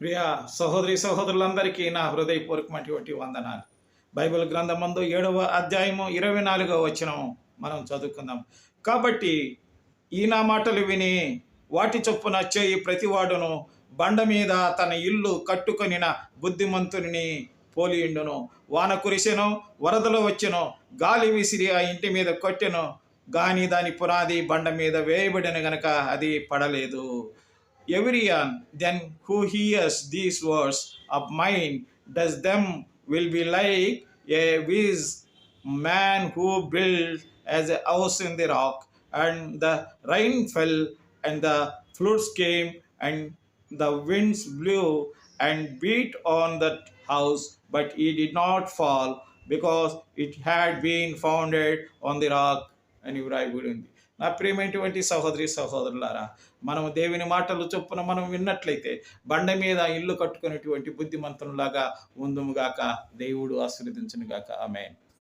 ప్రియ సహోదరి సహోదరులందరికీ నా హృదయపూర్వకమైనటువంటి వందనాలు. బైబిల్ గ్రంథమందు ఏడవ అధ్యాయము ఇరవై నాలుగవ వచనం మనం చదువుకుందాం. కాబట్టి ఈ నా మాటలు విని వాటి చొప్పున చేయి ప్రతివాడును బండ మీద తన ఇల్లు కట్టుకొనిన బుద్ధిమంతుని పోలియుండును. వాన కురిసెను వరదలు వచ్చెను గాలి విసిరి ఆ ఇంటి మీద కొట్టెను. గాని దాని పునాది బండ మీద వేయబడిన గనక అది పడలేదు. Everyone then who hears these words of mine does them will be like a wise man who built as a house in the rock and the rain fell and the floods came and the winds blew and beat on that house but it did not fall because it had been founded on the rock అని వ్రాయబడి ఉంది. నా ప్రియమైనటువంటి సహోదరి సహోదరులారా మనం దేవుని మాటలు చొప్పున మనం విన్నట్లయితే బండ మీద ఇల్లు కట్టుకునేటువంటి బుద్ధిమంతులాగా ఉందుముగాక దేవుడు ఆశీర్వదించునుగాక ఆమె